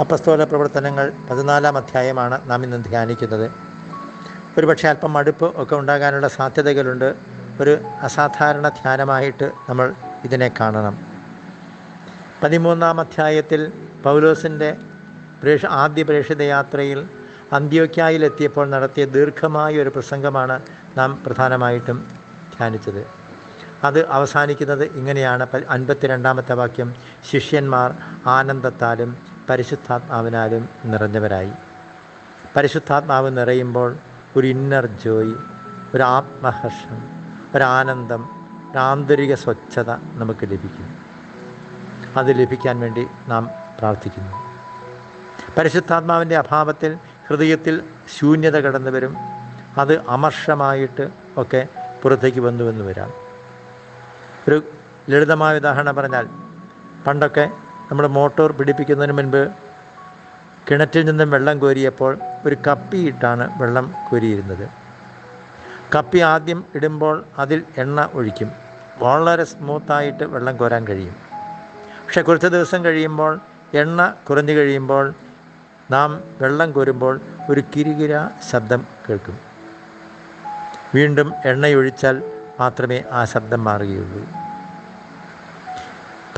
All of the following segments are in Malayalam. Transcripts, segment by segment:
അപ്പസ്തോല പ്രവർത്തനങ്ങൾ പതിനാലാം അധ്യായമാണ് നാം ഇന്ന് ധ്യാനിക്കുന്നത്. ഒരുപക്ഷെ അല്പം മടുപ്പ് ഒക്കെ ഉണ്ടാകാനുള്ള സാധ്യതകളുണ്ട്. ഒരു അസാധാരണ ധ്യാനമായിട്ട് നമ്മൾ ഇതിനെ കാണണം. പതിമൂന്നാം അധ്യായത്തിൽ പൗലോസിന്റെ പ്രേഷ ആദ്യ പ്രേക്ഷിത യാത്രയിൽ അന്ത്യോക്യായിലെത്തിയപ്പോൾ നടത്തിയ ദീർഘമായ ഒരു പ്രസംഗമാണ് നാം പ്രധാനമായിട്ടും ധ്യാനിച്ചത്. അത് അവസാനിക്കുന്നത് ഇങ്ങനെയാണ്. അൻപത്തിരണ്ടാമത്തെ വാക്യം. ശിഷ്യന്മാർ ആനന്ദത്താലും പരിശുദ്ധാത്മാവിനാലും നിറഞ്ഞവരായി. പരിശുദ്ധാത്മാവ് നിറയുമ്പോൾ ഒരു ഇന്നർ ജോയ് ഒരു ആത്മഹർഷം ഒരാനന്ദം ഒരു ആന്തരിക സ്വച്ഛത നമുക്ക് ലഭിക്കും. അത് ലഭിക്കാൻ വേണ്ടി നാം പ്രാർത്ഥിക്കുന്നു. പരിശുദ്ധാത്മാവിന്റെ അഭാവത്തിൽ ഹൃദയത്തിൽ ശൂന്യത കടന്നു വരും. അത് അമർഷമായിട്ട് ഒക്കെ പുറത്തേക്ക് വന്നു വന്നു വരാം. ഒരു ലളിതമായ ഉദാഹരണം പറഞ്ഞാൽ പണ്ടൊക്കെ നമ്മൾ മോട്ടോർ പിടിപ്പിക്കുന്നതിന് മുൻപ് കിണറ്റിൽ നിന്നും വെള്ളം കോരിയപ്പോൾ ഒരു കപ്പിയിട്ടാണ് വെള്ളം കോരിയിരുന്നത്. കപ്പി ആദ്യം ഇടുമ്പോൾ അതിൽ എണ്ണ ഒഴിക്കും. വളരെ സ്മൂത്തായിട്ട് വെള്ളം കോരാൻ കഴിയും. പക്ഷെ കുറച്ച് ദിവസം കഴിയുമ്പോൾ എണ്ണ കുറഞ്ഞു കഴിയുമ്പോൾ നാം വെള്ളം കോരുമ്പോൾ ഒരു കിരികിര ശബ്ദം കേൾക്കും. വീണ്ടും എണ്ണയൊഴിച്ചാൽ മാത്രമേ ആ ശബ്ദം മാറുകയുള്ളൂ.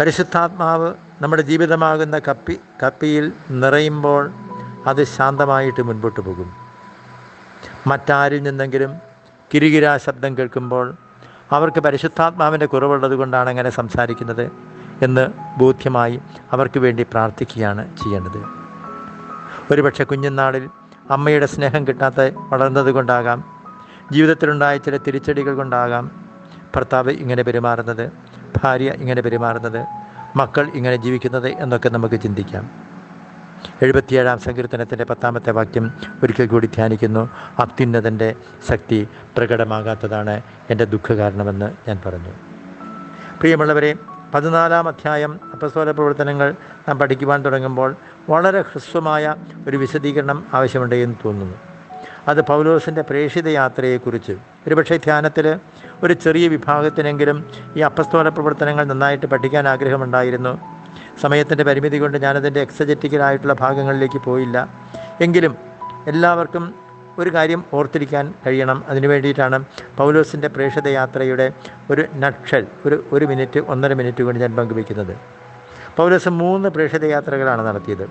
പരിശുദ്ധാത്മാവ് നമ്മുടെ ജീവിതമാകുന്ന കപ്പി കപ്പിയിൽ നിറയുമ്പോൾ അത് ശാന്തമായിട്ട് മുൻപോട്ട് പോകും. മറ്റാരിൽ നിന്നെങ്കിലും കിരികിരാ ശബ്ദം കേൾക്കുമ്പോൾ അവർക്ക് പരിശുദ്ധാത്മാവിന്റെ കുറവുള്ളത് കൊണ്ടാണ് അങ്ങനെ സംസാരിക്കുന്നത് എന്ന് ബോധ്യമായി അവർക്ക് വേണ്ടി പ്രാർത്ഥിക്കുകയാണ് ചെയ്യേണ്ടത്. ഒരുപക്ഷെ കുഞ്ഞുനാളിൽ അമ്മയുടെ സ്നേഹം കിട്ടാത്ത വളർന്നത് കൊണ്ടാകാം ജീവിതത്തിലുണ്ടായ ചില തിരിച്ചടികൾ കൊണ്ടാകാം ഭർത്താവ് ഇങ്ങനെ പെരുമാറുന്നത് ഭാര്യ ഇങ്ങനെ പെരുമാറുന്നത് മക്കൾ ഇങ്ങനെ ജീവിക്കുന്നത് എന്നൊക്കെ നമുക്ക് ചിന്തിക്കാം. എഴുപത്തിയേഴാം സങ്കീർത്തനത്തിന്റെ പത്താമത്തെ വാക്യം ഒരിക്കൽ കൂടി ധ്യാനിക്കുന്നു. അത്യുന്നതന്റെ ശക്തി പ്രകടമാകാത്തതാണ് എന്റെ ദുഃഖകാരണമെന്ന് ഞാൻ പറഞ്ഞു. പ്രിയമുള്ളവരെ പതിനാലാം അധ്യായം അപ്പസ്തോല പ്രവർത്തനങ്ങൾ നാം പഠിക്കുവാൻ തുടങ്ങുമ്പോൾ വളരെ ഹ്രസ്വമായ ഒരു വിശദീകരണം ആവശ്യമുണ്ടെന്ന് തോന്നുന്നു. അത് പൗലോസിന്റെ പ്രേക്ഷിത യാത്രയെക്കുറിച്ച് ഒരുപക്ഷെ ധ്യാനത്തിൽ ഒരു ചെറിയ വിഭാഗത്തിനെങ്കിലും ഈ അപ്പസ്തോല പ്രവർത്തനങ്ങൾ നന്നായിട്ട് പഠിക്കാൻ ആഗ്രഹമുണ്ടായിരുന്നു. സമയത്തിന്റെ പരിമിതി കൊണ്ട് ഞാനതിന്റെ എക്സജറ്റിക്കലായിട്ടുള്ള ഭാഗങ്ങളിലേക്ക് പോയില്ല. എങ്കിലും എല്ലാവർക്കും ഒരു കാര്യം ഓർത്തിരിക്കാൻ കഴിയണം. അതിനു വേണ്ടിയിട്ടാണ് പൗലോസിന്റെ പ്രേക്ഷിത യാത്രയുടെ ഒരു നക്ഷൽ ഒരു ഒരു മിനിറ്റ് ഒന്നര മിനിറ്റ് കൊണ്ട് ഞാൻ പങ്കുവയ്ക്കുന്നത്. പൗലോസ് മൂന്ന് പ്രേക്ഷിത യാത്രകളാണ് നടത്തിയത്.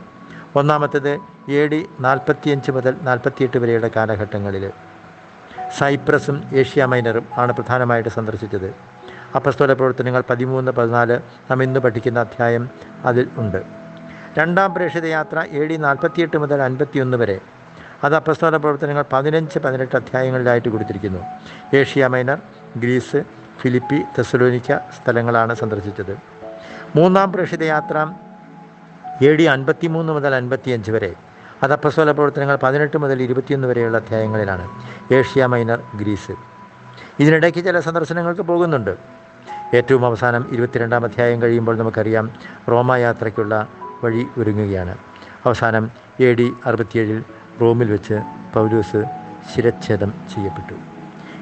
ഒന്നാമത്തേത് എ ഡി നാൽപ്പത്തിയഞ്ച് മുതൽ നാൽപ്പത്തിയെട്ട് വരെയുള്ള കാലഘട്ടങ്ങളിൽ സൈപ്രസും ഏഷ്യ മൈനറും ആണ് പ്രധാനമായിട്ട് സന്ദർശിച്ചത്. അപ്പസ്തോല പ്രവർത്തനങ്ങൾ പതിമൂന്ന് പതിനാല് നാം ഇന്ന് പഠിക്കുന്ന അധ്യായം അതിൽ ഉണ്ട്. രണ്ടാം പ്രേക്ഷിത യാത്ര എ ഡി നാൽപ്പത്തിയെട്ട് മുതൽ അൻപത്തിയൊന്ന് വരെ. അത് അപ്പസ്തോല പ്രവർത്തനങ്ങൾ പതിനഞ്ച് പതിനെട്ട് അധ്യായങ്ങളിലായിട്ട് കൊടുത്തിരിക്കുന്നു. Asia Minor Greece Philippi Thessalonica സ്ഥലങ്ങളാണ് സന്ദർശിച്ചത്. മൂന്നാം പ്രേക്ഷിത യാത്ര എ ഡി അൻപത്തിമൂന്ന് മുതൽ അൻപത്തിയഞ്ച് വരെ. അത് അപ്പസ്വല പ്രവർത്തനങ്ങൾ പതിനെട്ട് മുതൽ ഇരുപത്തിയൊന്ന് വരെയുള്ള അധ്യായങ്ങളിലാണ്. Asia Minor Greece. ഇതിനിടയ്ക്ക് ചില സന്ദർശനങ്ങൾക്ക് പോകുന്നുണ്ട്. ഏറ്റവും അവസാനം ഇരുപത്തിരണ്ടാം അധ്യായം കഴിയുമ്പോൾ നമുക്കറിയാം റോമ യാത്രയ്ക്കുള്ള വഴി ഒരുങ്ങുകയാണ്. അവസാനം എ ഡി അറുപത്തിയേഴിൽ റോമിൽ വെച്ച് പൗലൂസ് ശിരച്ഛേദം ചെയ്യപ്പെട്ടു.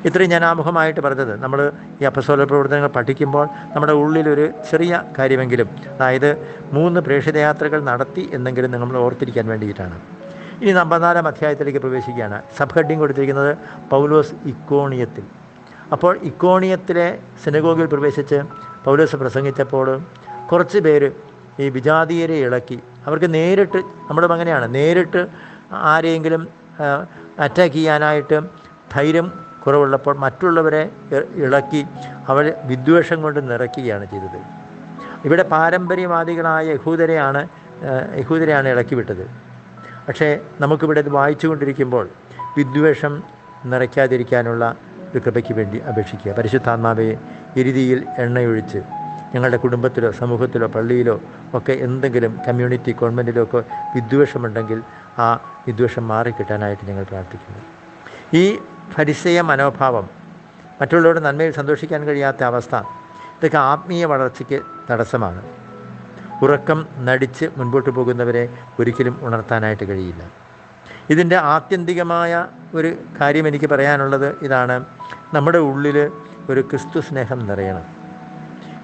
ഇത്രയും ഞാൻ ആമുഖമായിട്ട് പറഞ്ഞത്. നമ്മൾ ഈ അപ്പസോല പ്രവർത്തനങ്ങൾ പഠിക്കുമ്പോൾ നമ്മുടെ ഉള്ളിലൊരു ചെറിയ കാര്യമെങ്കിലും അതായത് മൂന്ന് പ്രേക്ഷിതയാത്രകൾ നടത്തി എന്നെങ്കിലും നമ്മൾ ഓർത്തിരിക്കാൻ വേണ്ടിയിട്ടാണ്. ഇനി നാം പതിനാലാം അധ്യായത്തിലേക്ക് പ്രവേശിക്കുകയാണ്. സബ് ഹെഡിങ് കൊടുത്തിരിക്കുന്നത് പൗലോസ് ഇക്കോണിയത്തിൽ. അപ്പോൾ ഇക്കോണിയത്തിലെ സിനഗോഗിൽ പ്രവേശിച്ച് പൗലോസ് പ്രസംഗിച്ചപ്പോൾ കുറച്ച് പേര് ഈ വിജാതീയരെ ഇളക്കി. അവർക്ക് നേരിട്ട് നമ്മുടെ അങ്ങനെയാണ് നേരിട്ട് ആരെയെങ്കിലും അറ്റാക്ക് ചെയ്യാനായിട്ട് ധൈര്യം കുറവുള്ളപ്പോൾ മറ്റുള്ളവരെ ഇളക്കി അവർ വിദ്വേഷം കൊണ്ട് നിറയ്ക്കുകയാണ് ചെയ്തത്. ഇവിടെ പാരമ്പര്യവാദികളായ യഹൂദരെയാണ് യഹൂദരെയാണ് ഇളക്കിവിട്ടത് പക്ഷേ നമുക്കിവിടെ ഇത് വായിച്ചു കൊണ്ടിരിക്കുമ്പോൾ വിദ്വേഷം നിറയ്ക്കാതിരിക്കാനുള്ള ഒരു കൃപയ്ക്ക് വേണ്ടി അപേക്ഷിക്കുക. പരിശുദ്ധാത്മാവയെ ഇരുതിയിൽ എണ്ണയൊഴിച്ച് ഞങ്ങളുടെ കുടുംബത്തിലോ സമൂഹത്തിലോ പള്ളിയിലോ ഒക്കെ എന്തെങ്കിലും കമ്മ്യൂണിറ്റി ഗവൺമെന്റിലോ ഒക്കെ വിദ്വേഷമുണ്ടെങ്കിൽ ആ വിദ്വേഷം മാറിക്കിട്ടാനായിട്ട് ഞങ്ങൾ പ്രാർത്ഥിക്കുന്നു. ഈ ഫരിസയ മനോഭാവം. മറ്റുള്ളവരുടെ നന്മയിൽ സന്തോഷിക്കാൻ കഴിയാത്ത അവസ്ഥ ഇതൊക്കെ ആത്മീയ വളർച്ചയ്ക്ക് തടസ്സമാണ്. ഉറക്കം നടിച്ച് മുൻപോട്ട് പോകുന്നവരെ ഒരിക്കലും ഉണർത്താനായിട്ട് കഴിയില്ല. ഇതിന്റെ ആത്യന്തികമായ ഒരു കാര്യം എനിക്ക് പറയാനുള്ളത് ഇതാണ്. നമ്മുടെ ഉള്ളിൽ ഒരു ക്രിസ്തു സ്നേഹം നിറയണം.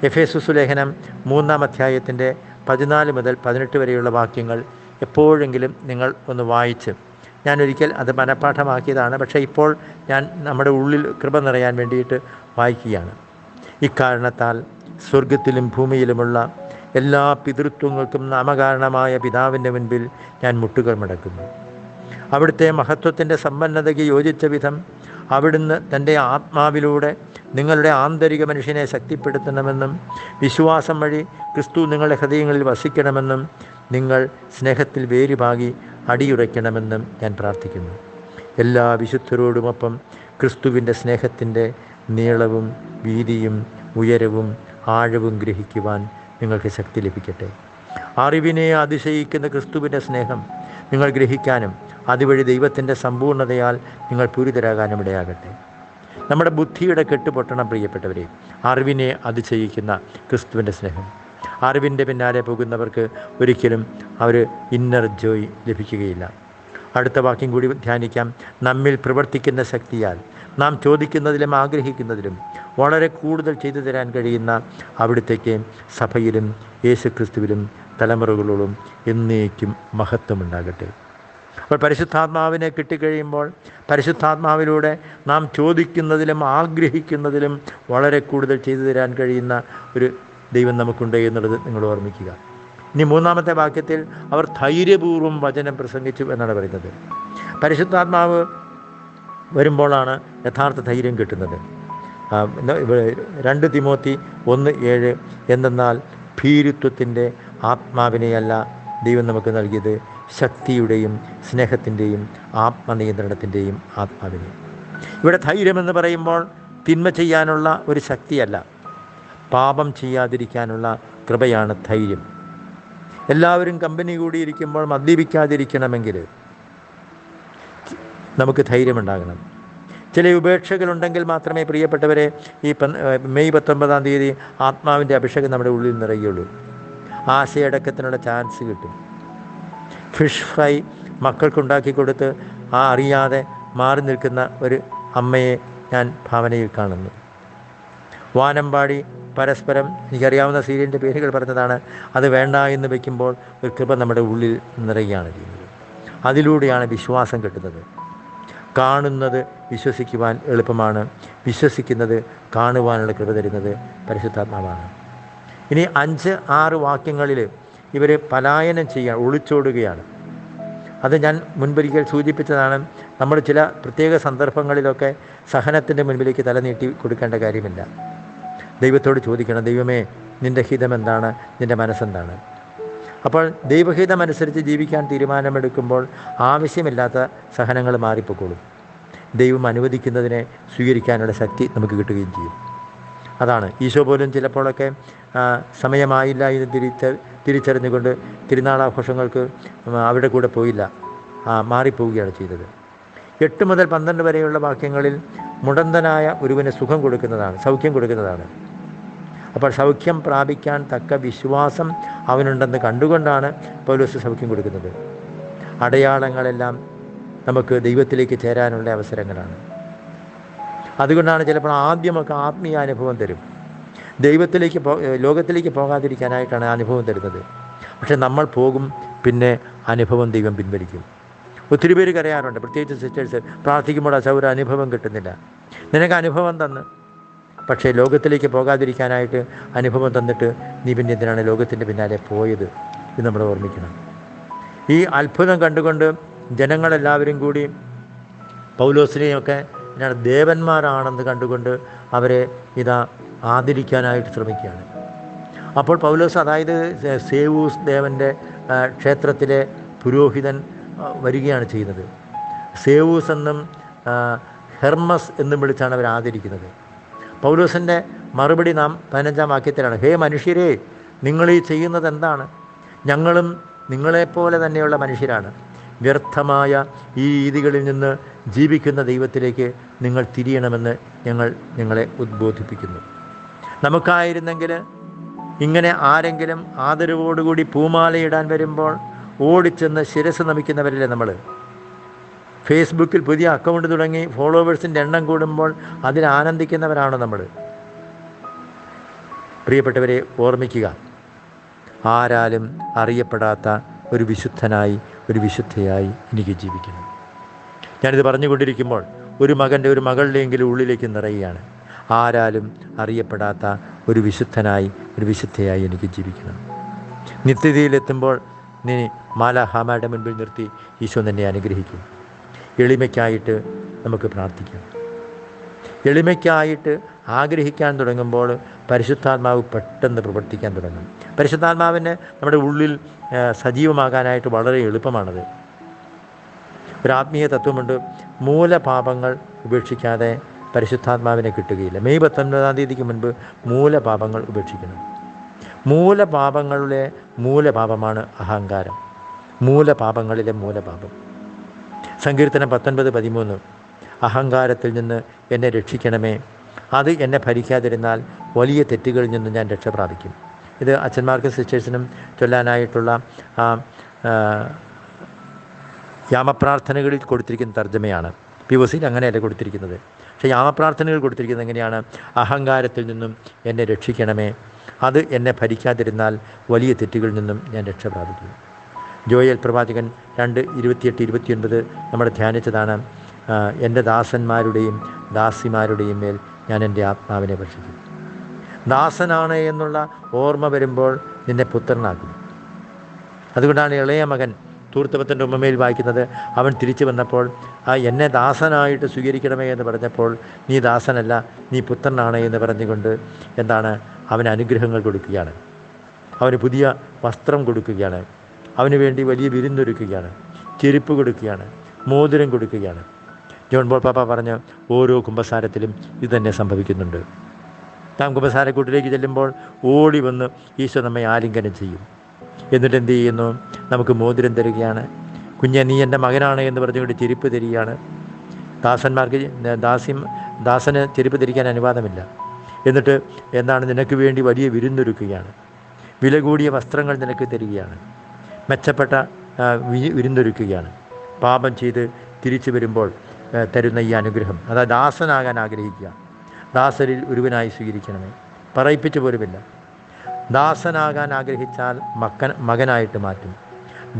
എഫ് എ സുസുലേഖനം മൂന്നാം അധ്യായത്തിന്റെ പതിനാല് മുതൽ പതിനെട്ട് വരെയുള്ള വാക്യങ്ങൾ എപ്പോഴെങ്കിലും നിങ്ങൾ ഒന്ന് വായിച്ച് ഞാൻ ഒരിക്കൽ അത് മനഃപ്പാഠമാക്കിയതാണ്. പക്ഷേ ഇപ്പോൾ ഞാൻ നമ്മുടെ ഉള്ളിൽ കൃപ നിറയാൻ വേണ്ടിയിട്ട് വായിക്കുകയാണ്. ഇക്കാരണത്താൽ സ്വർഗത്തിലും ഭൂമിയിലുമുള്ള എല്ലാ പിതൃത്വങ്ങൾക്കും നാമകാരണമായ പിതാവിന്റെ മുൻപിൽ ഞാൻ മുട്ടുകൾ മടക്കുന്നു. അവിടുത്തെ മഹത്വത്തിന്റെ സമ്പന്നതയ്ക്ക് യോജിച്ച വിധം അവിടുന്ന് തന്റെ ആത്മാവിലൂടെ നിങ്ങളുടെ ആന്തരിക മനുഷ്യനെ ശക്തിപ്പെടുത്തണമെന്നും വിശ്വാസം വഴി ക്രിസ്തു നിങ്ങളുടെ ഹൃദയങ്ങളിൽ വസിക്കണമെന്നും നിങ്ങൾ സ്നേഹത്തിൽ വേരുപാകി അടിയുറയ്ക്കണമെന്നും ഞാൻ പ്രാർത്ഥിക്കുന്നു. എല്ലാ വിശുദ്ധരോടുമൊപ്പം ക്രിസ്തുവിന്റെ സ്നേഹത്തിന്റെ നീളവും വീതിയും ഉയരവും ആഴവും ഗ്രഹിക്കുവാൻ നിങ്ങൾക്ക് ശക്തി ലഭിക്കട്ടെ. അറിവിനെ അതിശയിക്കുന്ന ക്രിസ്തുവിന്റെ സ്നേഹം നിങ്ങൾ ഗ്രഹിക്കാനും അതുവഴി ദൈവത്തിന്റെ സമ്പൂർണതയാൽ നിങ്ങൾ പൂരിതരാകാനും ഇടയാകട്ടെ നമ്മുടെ ബുദ്ധിയുടെ കെട്ടുപൊട്ടണം പ്രിയപ്പെട്ടവരെ അറിവിനെ അതിശയിക്കുന്ന ക്രിസ്തുവിന്റെ സ്നേഹം. അറിവിന്റെ പിന്നാലെ പോകുന്നവർക്ക് ഒരിക്കലും അവർ ഇന്നർ ജോയ് ലഭിക്കുകയില്ല. അടുത്ത വാക്യം കൂടി ധ്യാനിക്കാം. നമ്മിൽ പ്രവർത്തിക്കുന്ന ശക്തിയാൽ നാം ചോദിക്കുന്നതിലും ആഗ്രഹിക്കുന്നതിലും വളരെ കൂടുതൽ ചെയ്തു തരാൻ കഴിയുന്ന അവിടുത്തേക്ക് സഭയിലും യേശുക്രിസ്തുവിലും തലമുറകളോടും എന്നേക്കും മഹത്വമുണ്ടാകട്ടെ. അപ്പോൾ പരിശുദ്ധാത്മാവിനെ കിട്ടിക്കഴിയുമ്പോൾ പരിശുദ്ധാത്മാവിലൂടെ നാം ചോദിക്കുന്നതിലും ആഗ്രഹിക്കുന്നതിലും വളരെ കൂടുതൽ ചെയ്തു തരാൻ കഴിയുന്ന ഒരു ദൈവം നമുക്കുണ്ട് എന്നുള്ളത് നിങ്ങൾ ഓർമ്മിക്കുക. ഇനി മൂന്നാമത്തെ വാക്യത്തിൽ അവർ ധൈര്യപൂർവം വചനം പ്രസംഗിച്ചു എന്നാണ് പറയുന്നത്. പരിശുദ്ധാത്മാവ് വരുമ്പോഴാണ് യഥാർത്ഥ ധൈര്യം കിട്ടുന്നത്. രണ്ട് തിമോത്തി ഒന്ന് ഏഴ് എന്തെന്നാൽ ഭീരുത്വത്തിന്റെ ആത്മാവിനെയല്ല ദൈവം നമുക്ക് നൽകിയത്. ശക്തിയുടെയും സ്നേഹത്തിന്റെയും ആത്മനിയന്ത്രണത്തിന്റെയും ആത്മാവിനെയും ഇവിടെ ധൈര്യമെന്ന് പറയുമ്പോൾ തിന്മ ചെയ്യാനുള്ള ഒരു ശക്തിയല്ല. പാപം ചെയ്യാതിരിക്കാനുള്ള കൃപയാണ് ധൈര്യം. എല്ലാവരും കമ്പനി കൂടിയിരിക്കുമ്പോൾ മദ്യപിക്കാതിരിക്കണമെങ്കിൽ നമുക്ക് ധൈര്യമുണ്ടാകണം. ചില ഉപേക്ഷകളുണ്ടെങ്കിൽ മാത്രമേ പ്രിയപ്പെട്ടവരെ ഈ മെയ് പത്തൊമ്പതാം തീയതി ആത്മാവിന്റെ അഭിഷേകം നമ്മുടെ ഉള്ളിൽ നിറയുള്ളൂ. ആശയടക്കത്തിനുള്ള ചാൻസ് കിട്ടും. ഫിഷ് ഫ്രൈ മക്കൾക്കുണ്ടാക്കി കൊടുത്ത് ആ അറിയാതെ മാറി നിൽക്കുന്ന ഒരു അമ്മയെ ഞാൻ ഭാവനയിൽ കാണുന്നു. വാനമ്പാടി പരസ്പരം എനിക്കറിയാവുന്ന സീരിയലിന്റെ പേരുകൾ പറഞ്ഞതാണ് അത് വേണ്ട എന്ന് വയ്ക്കുമ്പോൾ ഒരു കൃപ നമ്മുടെ ഉള്ളിൽ നിറയുകയാണ് ചെയ്യുന്നത്. അതിലൂടെയാണ് വിശ്വാസം കിട്ടുന്നത്. കാണുന്നത് വിശ്വസിക്കുവാൻ എളുപ്പമാണ്. വിശ്വസിക്കുന്നത് കാണുവാനുള്ള കൃപ തരുന്നത് പരിശുദ്ധാത്മാവാണ്. ഇനി അഞ്ച് ആറ് വാക്യങ്ങളിൽ ഇവർ പലായനം ചെയ്യാൻ ഒളിച്ചോടുകയാണ്. അത് ഞാൻ മുൻപൊരിക്കൽ സൂചിപ്പിച്ചതാണ് നമ്മൾ ചില പ്രത്യേക സന്ദർഭങ്ങളിലൊക്കെ സഹനത്തിന്റെ മുൻപിലേക്ക് തല നീട്ടി കൊടുക്കേണ്ട കാര്യമില്ല. ദൈവത്തോട് ചോദിക്കണം ദൈവമേ നിന്റെ ഹിതം എന്താണ് നിന്റെ മനസ്സെന്താണ്? അപ്പോൾ ദൈവഹിതമനുസരിച്ച് ജീവിക്കാൻ തീരുമാനമെടുക്കുമ്പോൾ ആവശ്യമില്ലാത്ത സഹനങ്ങൾ മാറിപ്പോക്കോളും. ദൈവം അനുവദിക്കുന്നതിനെ സ്വീകരിക്കാനുള്ള ശക്തി നമുക്ക് കിട്ടുകയും ചെയ്യും. അതാണ്. ഈശോ പോലും ചിലപ്പോഴൊക്കെ സമയമായില്ല എന്ന് തിരിച്ച തിരിച്ചറിഞ്ഞുകൊണ്ട് തിരുനാളാഘോഷങ്ങൾക്ക് അവരുടെ കൂടെ പോയില്ല. മാറിപ്പോവുകയാണ് ചെയ്തത്. എട്ട് മുതൽ പന്ത്രണ്ട് വരെയുള്ള വാക്യങ്ങളിൽ മുടന്തനായ ഒരുവന് സുഖം കൊടുക്കുന്നതാണ് സൗഖ്യം കൊടുക്കുന്നതാണ്. അപ്പോൾ സൗഖ്യം പ്രാപിക്കാൻ തക്ക വിശ്വാസം അവനുണ്ടെന്ന് കണ്ടുകൊണ്ടാണ് പൗലോസ് സൗഖ്യം കൊടുക്കുന്നത്. അടയാളങ്ങളെല്ലാം നമുക്ക് ദൈവത്തിലേക്ക് ചേരാനുള്ള അവസരങ്ങളാണ്. അതുകൊണ്ടാണ് ചിലപ്പോൾ ആദ്യമൊക്കെ ആത്മീയ അനുഭവം തരും. ദൈവത്തിലേക്ക് ലോകത്തിലേക്ക് പോകാതിരിക്കാനായിട്ടാണ് അനുഭവം തരുന്നത്. പക്ഷെ നമ്മൾ പോകും പിന്നെ അനുഭവം ദൈവം പിൻവലിക്കും. ഒത്തിരി പേര് കരയാറുണ്ട്. പ്രത്യേകിച്ച് സിസ്റ്റേഴ്സ് പ്രാർത്ഥിക്കുമ്പോൾ ആ സൗര അനുഭവം കിട്ടുന്നില്ല. നിനക്ക് അനുഭവം തന്ന്. പക്ഷേ ലോകത്തിലേക്ക് പോകാതിരിക്കാനായിട്ട് അനുഭവം തന്നിട്ട് നീ പിന്നെ എന്തിനാണ് ലോകത്തിന്റെ പിന്നാലെ പോയത് ഇത് നമ്മൾ ഓർമ്മിക്കണം. ഈ അത്ഭുതം കണ്ടുകൊണ്ട് ജനങ്ങളെല്ലാവരും കൂടി പൗലോസിനെയൊക്കെ ഞാൻ ദേവന്മാരാണെന്ന് കണ്ടുകൊണ്ട് അവരെ ഇതാ ആദരിക്കാനായിട്ട് ശ്രമിക്കുകയാണ്. അപ്പോൾ പൗലോസ് അതായത് സേവൂസ് ദേവന്റെ ക്ഷേത്രത്തിലെ പുരോഹിതൻ വരികയാണ് ചെയ്യുന്നത്. സേവൂസ് എന്നും ഹെർമസ് എന്നും വിളിച്ചാണ് അവർ ആദരിക്കുന്നത്. പൗലോസിന്റെ മറുപടി നാം പതിനഞ്ചാം വാക്യത്തിലാണ് ഹേ മനുഷ്യരെ നിങ്ങൾ ഈ ചെയ്യുന്നത് എന്താണ്? ഞങ്ങളും നിങ്ങളെപ്പോലെ തന്നെയുള്ള മനുഷ്യരാണ്. വ്യർത്ഥമായ ഈ രീതികളിൽ നിന്ന് ജീവിക്കുന്ന ദൈവത്തിലേക്ക് നിങ്ങൾ തിരിയണമെന്ന് ഞങ്ങൾ നിങ്ങളെ ഉദ്ബോധിപ്പിക്കുന്നു. നമുക്കായിരുന്നെങ്കിൽ ഇങ്ങനെ ആരെങ്കിലും ആദരവോടുകൂടി പൂമാലയിടാൻ വരുമ്പോൾ ഓടിച്ചെന്ന് ശിരസ് നമിക്കുന്നവരല്ലേ നമ്മൾ? ഫേസ്ബുക്കിൽ പുതിയ അക്കൗണ്ട് തുടങ്ങി ഫോളോവേഴ്സിന്റെ എണ്ണം കൂടുമ്പോൾ അതിൽ ആനന്ദിക്കുന്നവരാണ് നമ്മൾ. പ്രിയപ്പെട്ടവരെ ഓർമ്മിക്കുക ആരാലും അറിയപ്പെടാത്ത ഒരു വിശുദ്ധനായി ഒരു വിശുദ്ധയായി എനിക്ക് ജീവിക്കണം. ഞാനിത് പറഞ്ഞുകൊണ്ടിരിക്കുമ്പോൾ ഒരു മകന്റെ ഒരു മകളുടെയെങ്കിലും ഉള്ളിലേക്ക് നിറയുകയാണ്. ആരാലും അറിയപ്പെടാത്ത ഒരു വിശുദ്ധനായി ഒരു വിശുദ്ധയായി എനിക്ക് ജീവിക്കണം. നിത്യതയിലെത്തുമ്പോൾ നീ മാലാഹാമയുടെ മുൻപിൽ നിർത്തി ഈശോ തന്നെ അനുഗ്രഹിക്കും. എളിമയ്ക്കായിട്ട് നമുക്ക് പ്രാർത്ഥിക്കാം. എളിമയ്ക്കായിട്ട് ആഗ്രഹിക്കാൻ തുടങ്ങുമ്പോൾ പരിശുദ്ധാത്മാവ് പെട്ടെന്ന് പ്രവർത്തിക്കാൻ തുടങ്ങും. പരിശുദ്ധാത്മാവിന് നമ്മുടെ ഉള്ളിൽ സജീവമാകാനായിട്ട് വളരെ എളുപ്പമാണത്. ഒരു ആത്മീയ തത്വമുണ്ട് മൂലപാപങ്ങൾ ഉപേക്ഷിക്കാതെ പരിശുദ്ധാത്മാവിനെ കിട്ടുകയില്ല. മെയ് പത്തൊൻപതാം തീയതിക്ക് മുൻപ് മൂലപാപങ്ങൾ ഉപേക്ഷിക്കണം. മൂലപാപങ്ങളിലെ മൂലപാപമാണ് അഹങ്കാരം. മൂലപാപങ്ങളിലെ മൂലപാപം. സങ്കീർത്തനം പത്തൊൻപത് പതിമൂന്ന്. അഹങ്കാരത്തിൽ നിന്ന് എന്നെ രക്ഷിക്കണമേ. അത് എന്നെ ഭരിക്കാതിരുന്നാൽ വലിയ തെറ്റുകളിൽ നിന്ന് ഞാൻ രക്ഷ പ്രാപിക്കും. ഇത് അച്ഛന്മാർക്കും സിസ്റ്റേഴ്സിനും ചൊല്ലാനായിട്ടുള്ള ആ യാമപ്രാർത്ഥനകളിൽ കൊടുത്തിരിക്കുന്ന തർജമയാണ്. പി ഒ സിയിൽ അങ്ങനെയല്ല കൊടുത്തിരിക്കുന്നത്. പക്ഷേ യാമപ്രാർത്ഥനകൾ കൊടുത്തിരിക്കുന്നത് എങ്ങനെയാണ്? അഹങ്കാരത്തിൽ നിന്നും എന്നെ രക്ഷിക്കണമേ. അത് എന്നെ ഭരിക്കാതിരുന്നാൽ വലിയ തെറ്റുകളിൽ നിന്നും ഞാൻ രക്ഷ പ്രാപിക്കും. ജോയൽ പ്രവാചകൻ രണ്ട് ഇരുപത്തിയെട്ട് ഇരുപത്തിയൊൻപത് നമ്മൾ ധ്യാനിച്ചതാണ്. എന്റെ ദാസന്മാരുടെയും ദാസിമാരുടെയും മേൽ ഞാൻ എന്റെ ആത്മാവിനെ ഭക്ഷിക്കും. ദാസനാണ് എന്നുള്ള ഓർമ്മ വരുമ്പോൾ നിന്നെ പുത്രനാക്കും. അതുകൊണ്ടാണ് ഇളയ മകൻ തൂർത്തപത്തിന്റെ ഉമ്മമയിൽ വായിക്കുന്നത് അവൻ തിരിച്ചു വന്നപ്പോൾ ആ എന്നെ ദാസനായിട്ട് സ്വീകരിക്കണമേ എന്ന് പറഞ്ഞപ്പോൾ നീ ദാസനല്ല നീ പുത്രനാണ് എന്ന് പറഞ്ഞുകൊണ്ട് എന്താണ് അവന് അനുഗ്രഹങ്ങൾ കൊടുക്കുകയാണ്. അവന് പുതിയ വസ്ത്രം കൊടുക്കുകയാണ്. അവന് വേണ്ടി വലിയ വിരുന്നൊരുക്കുകയാണ്. ചെരുപ്പ് കൊടുക്കുകയാണ്. മോതിരം കൊടുക്കുകയാണ്. ജോൺ ബോൾ പാപ്പ പറഞ്ഞ ഓരോ കുംഭസാരത്തിലും ഇതുതന്നെ സംഭവിക്കുന്നുണ്ട്. നാം കുംഭസാരക്കൂട്ടിലേക്ക് ചെല്ലുമ്പോൾ ഓടി വന്ന് ഈശോ നമ്മെ ആലിംഗനം ചെയ്യും. എന്നിട്ട് എന്ത് ചെയ്യുന്നു? നമുക്ക് മോതിരം തരികയാണ്. കുഞ്ഞ നീ എന്റെ മകനാണ് എന്ന് പറഞ്ഞുകൊണ്ട് ചെരുപ്പ് തരികയാണ്. ദാസന്മാർക്ക് ദാസ്യം ദാസന് ചെരുപ്പ് തിരിക്കാൻ അനുവാദമില്ല. എന്നിട്ട് എന്താണ് നിനക്ക് വേണ്ടി വലിയ വിരുന്നൊരുക്കുകയാണ്. വില കൂടിയ വസ്ത്രങ്ങൾ നിനക്ക് തരികയാണ്. മെച്ചപ്പെട്ട വിരുന്നൊരുക്കുകയാണ്. പാപം ചെയ്ത് തിരിച്ചു വരുമ്പോൾ തരുന്ന ഈ അനുഗ്രഹം. അതായത് ദാസനാകാൻ ആഗ്രഹിക്കുക. ദാസരിൽ ഒരുവനായി സ്വീകരിക്കണമേ. പറയിപ്പിച്ചു പോലുമില്ല. ദാസനാകാൻ ആഗ്രഹിച്ചാൽ മക്കൻ മകനായിട്ട് മാറ്റും.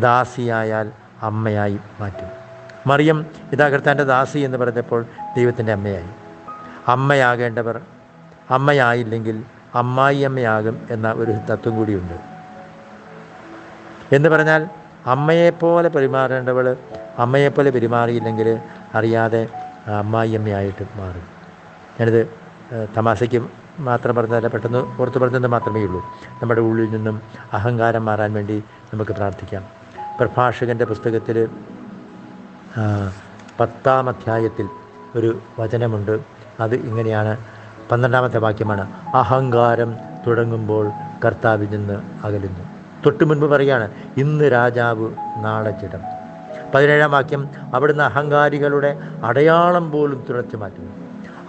ദാസിയായാൽ അമ്മയായി മാറ്റും. മറിയം പിതാകർത്താന്റെ ദാസി എന്ന് പറഞ്ഞപ്പോൾ ദൈവത്തിന്റെ അമ്മയായി. അമ്മയാകേണ്ടവർ അമ്മയായില്ലെങ്കിൽ അമ്മായി അമ്മയാകും എന്ന ഒരു തത്വം കൂടിയുണ്ട്. എന്ന് പറഞ്ഞാൽ അമ്മയെപ്പോലെ പെരുമാറേണ്ടവൾ അമ്മയെപ്പോലെ പെരുമാറിയില്ലെങ്കിൽ അറിയാതെ അമ്മായി അമ്മയായിട്ട് മാറും. ഞാനിത് തമാശയ്ക്ക് മാത്രം പറഞ്ഞതല്ല പെട്ടെന്ന് ഓർത്ത് പറഞ്ഞത് മാത്രമേ ഉള്ളൂ. നമ്മുടെ ഉള്ളിൽ നിന്നും അഹങ്കാരം മാറാൻ വേണ്ടി നമുക്ക് പ്രാർത്ഥിക്കാം. പ്രഭാഷകന്റെ പുസ്തകത്തിൽ പത്താം അധ്യായത്തിൽ ഒരു വചനമുണ്ട്. അത് ഇങ്ങനെയാണ്. പന്ത്രണ്ടാമത്തെ വാക്യമാണ് അഹങ്കാരം തുടങ്ങുമ്പോൾ കർത്താവിൽ നിന്ന് അകലുന്നു. തൊട്ടു മുൻപ് പറയാണ് ഇന്ന് രാജാവ് നാളെ ജഡം. പതിനേഴാം വാക്യം അവിടുന്ന് അഹങ്കാരികളുടെ അടയാളം പോലും തുടച്ചു മാറ്റുന്നു.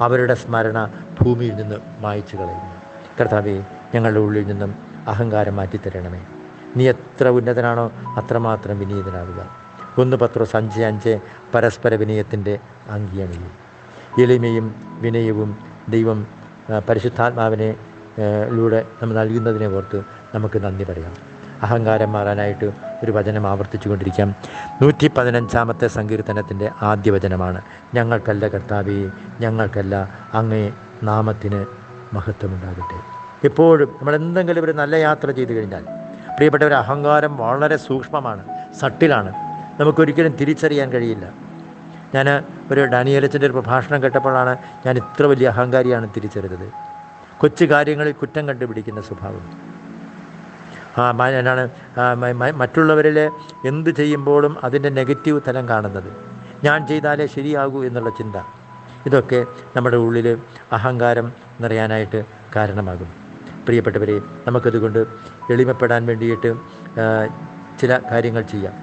അവരുടെ സ്മരണ ഭൂമിയിൽ നിന്ന് മായ്ച്ചു കളയുന്നു. കർത്താവെ ഞങ്ങളുടെ ഉള്ളിൽ നിന്നും അഹങ്കാരം മാറ്റിത്തരണമേ. നീ എത്ര ഉന്നതനാണോ അത്രമാത്രം വിനീതനാവുക ഒന്ന് പത്രോസ് അഞ്ച് അഞ്ച് പരസ്പര വിനയത്തിന്റെ അങ്കിയണിയും എളിമയും വിനയവും ദൈവം പരിശുദ്ധാത്മാവിനെ ലൂടെ നമ്മൾ നൽകുന്നതിനെ ഓർത്ത് നമുക്ക് നന്ദി പറയാം. അഹങ്കാരം മാറാനായിട്ട് ഒരു വചനം ആവർത്തിച്ചു കൊണ്ടിരിക്കാം നൂറ്റി പതിനഞ്ചാമത്തെ സങ്കീർത്തനത്തിന്റെ ആദ്യ വചനമാണ്. ഞങ്ങൾക്കല്ല കർത്താവേ ഞങ്ങൾക്കല്ല അങ്ങേ നാമത്തിന് മഹത്വമുണ്ടാകട്ടെ. എപ്പോഴും നമ്മൾ എന്തെങ്കിലും ഒരു നല്ല യാത്ര ചെയ്തു കഴിഞ്ഞാൽ പ്രിയപ്പെട്ടവർ അഹങ്കാരം വളരെ സൂക്ഷ്മമാണ് സട്ടിലാണ്. നമുക്കൊരിക്കലും തിരിച്ചറിയാൻ കഴിയില്ല. ഞാൻ ഒരു ഡാനിയലച്ചന്റെ ഒരു പ്രഭാഷണം കേട്ടപ്പോഴാണ് ഞാൻ ഇത്ര വലിയ അഹങ്കാരിയാണ് തിരിച്ചറിഞ്ഞത്. കൊച്ചു കാര്യങ്ങളിൽ കുറ്റം കണ്ടുപിടിക്കുന്ന സ്വഭാവം. എന്നാണ് മറ്റുള്ളവരിൽ എന്ത് ചെയ്യുമ്പോഴും അതിന്റെ നെഗറ്റീവ് തലം കാണുന്നത്. ഞാൻ ചെയ്താലേ ശരിയാകൂ എന്നുള്ള ചിന്ത. ഇതൊക്കെ നമ്മുടെ ഉള്ളിൽ അഹങ്കാരം നിറയാനായിട്ട് കാരണമാകും പ്രിയപ്പെട്ടവരെ നമുക്കതുകൊണ്ട് എളിമപ്പെടാൻ വേണ്ടിയിട്ട് ചില കാര്യങ്ങൾ ചെയ്യാം.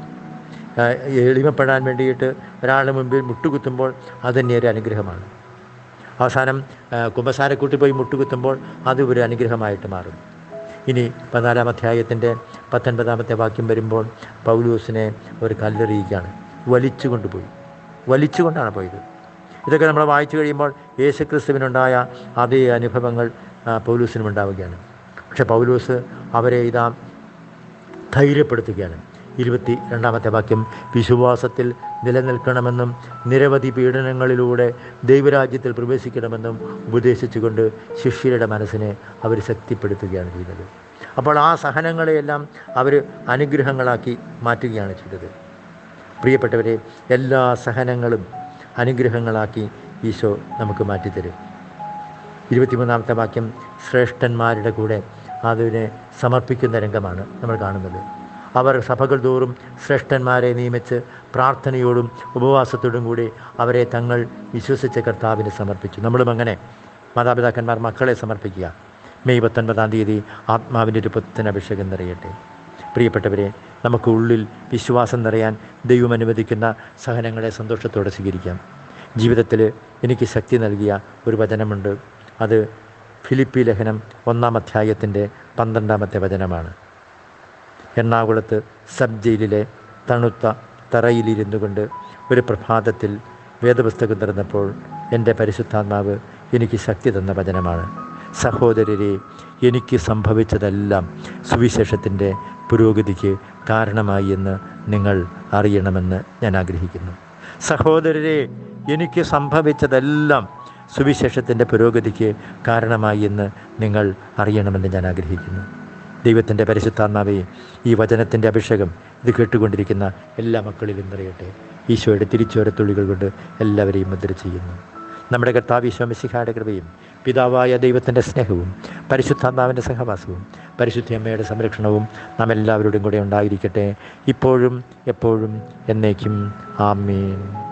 എളിമപ്പെടാൻ വേണ്ടിയിട്ട് ഒരാളുടെ മുമ്പിൽ മുട്ടുകുത്തുമ്പോൾ അത് തന്നെ ഒരു അനുഗ്രഹമാണ്. അവസാനം കുമ്പസാരക്കൂട്ടി പോയി മുട്ടുകുത്തുമ്പോൾ അത് ഒരു അനുഗ്രഹമായിട്ട് മാറും. ഇനി പതിനാലാം അധ്യായത്തിന്റെ പത്തൊൻപതാമത്തെ വാക്യം വരുമ്പോൾ പൗലൂസിനെ ഒരു കല്ലെറിയിക്കുകയാണ് വലിച്ചു കൊണ്ടുപോയി. വലിച്ചുകൊണ്ടാണ് പോയത്. ഇതൊക്കെ നമ്മൾ വായിച്ചു കഴിയുമ്പോൾ യേശു ക്രിസ്തുവിനുണ്ടായ അതേ അനുഭവങ്ങൾ പൗലൂസിനും ഉണ്ടാവുകയാണ്. പക്ഷെ പൗലൂസ് അവരെ ഇതാ ധൈര്യപ്പെടുത്തുകയാണ്. ഇരുപത്തി രണ്ടാമത്തെ വാക്യം വിശ്വാസത്തിൽ നിലനിൽക്കണമെന്നും നിരവധി പീഡനങ്ങളിലൂടെ ദൈവരാജ്യത്തിൽ പ്രവേശിക്കണമെന്നും ഉപദേശിച്ചുകൊണ്ട് ശിഷ്യരുടെ മനസ്സിനെ അവർ ശക്തിപ്പെടുത്തുകയാണ് ചെയ്തത്. അപ്പോൾ ആ സഹനങ്ങളെയെല്ലാം അവർ അനുഗ്രഹങ്ങളാക്കി മാറ്റുകയാണ് ചെയ്തത്. പ്രിയപ്പെട്ടവരെ എല്ലാ സഹനങ്ങളും അനുഗ്രഹങ്ങളാക്കി ഈശോ നമുക്ക് മാറ്റിത്തരും. ഇരുപത്തിമൂന്നാമത്തെ വാക്യം ശ്രേഷ്ഠന്മാരുടെ കൂടെ അതിനെ സമർപ്പിക്കുന്ന രംഗമാണ് നമ്മൾ കാണുന്നത്. അവർ സഭകൾ തോറും ശ്രേഷ്ഠന്മാരെ നിയമിച്ച് പ്രാർത്ഥനയോടും ഉപവാസത്തോടും കൂടി അവരെ തങ്ങൾ വിശ്വസിച്ച കർത്താവിനെ സമർപ്പിച്ചു. നമ്മളും അങ്ങനെ മാതാപിതാക്കന്മാർ മക്കളെ സമർപ്പിക്കുക. മെയ് പത്തൊൻപതാം തീയതി ആത്മാവിന്റെ ഒരു പുത്തൻ അഭിഷേകം നിറയട്ടെ. പ്രിയപ്പെട്ടവരെ നമുക്ക് ഉള്ളിൽ വിശ്വാസം നിറയാൻ ദൈവം അനുവദിക്കുന്ന സഹനങ്ങളെ സന്തോഷത്തോടെ സ്വീകരിക്കാം. ജീവിതത്തിൽ എനിക്ക് ശക്തി നൽകിയ ഒരു വചനമുണ്ട്. അത് ഫിലിപ്പി ലേഖനം ഒന്നാം അധ്യായത്തിന്റെ പന്ത്രണ്ടാമത്തെ വചനമാണ്. എറണാകുളത്ത് സബ് ജയിലിലെ തണുത്ത തറയിലിരുന്നു കൊണ്ട് ഒരു പ്രഭാതത്തിൽ വേദപുസ്തകം തുറന്നപ്പോൾ എന്റെ പരിശുദ്ധാത്മാവ് എനിക്ക് ശക്തി തന്ന വചനമാണ്. സഹോദരരെ എനിക്ക് സംഭവിച്ചതെല്ലാം സുവിശേഷത്തിന്റെ പുരോഗതിക്ക് കാരണമായി എന്ന് നിങ്ങൾ അറിയണമെന്ന് ഞാൻ ആഗ്രഹിക്കുന്നു. സഹോദരരെ എനിക്ക് സംഭവിച്ചതെല്ലാം സുവിശേഷത്തിന്റെ പുരോഗതിക്ക് കാരണമായി എന്ന് നിങ്ങൾ അറിയണമെന്ന് ഞാൻ ആഗ്രഹിക്കുന്നു. ദൈവത്തിന്റെ പരിശുദ്ധാത്മാവേ ഈ വചനത്തിന്റെ അഭിഷേകം ഇത് കേട്ടുകൊണ്ടിരിക്കുന്ന എല്ലാ മക്കളിലും നിറയട്ടെ. ഈശോയുടെ തിരിച്ചോരത്തുള്ളികൾ കൊണ്ട് എല്ലാവരെയും മുദ്ര ചെയ്യുന്നു. നമ്മുടെ കർത്താവ് ഈശോ മിശിഹായുടെ കൃപയും പിതാവായ ദൈവത്തിന്റെ സ്നേഹവും പരിശുദ്ധാത്മാവിന്റെ സഹവാസവും പരിശുദ്ധ അമ്മയുടെ സംരക്ഷണവും നാം എല്ലാവരോടും കൂടെ ഉണ്ടായിരിക്കട്ടെ. ഇപ്പോഴും എപ്പോഴും എന്നേക്കും ആമേൻ.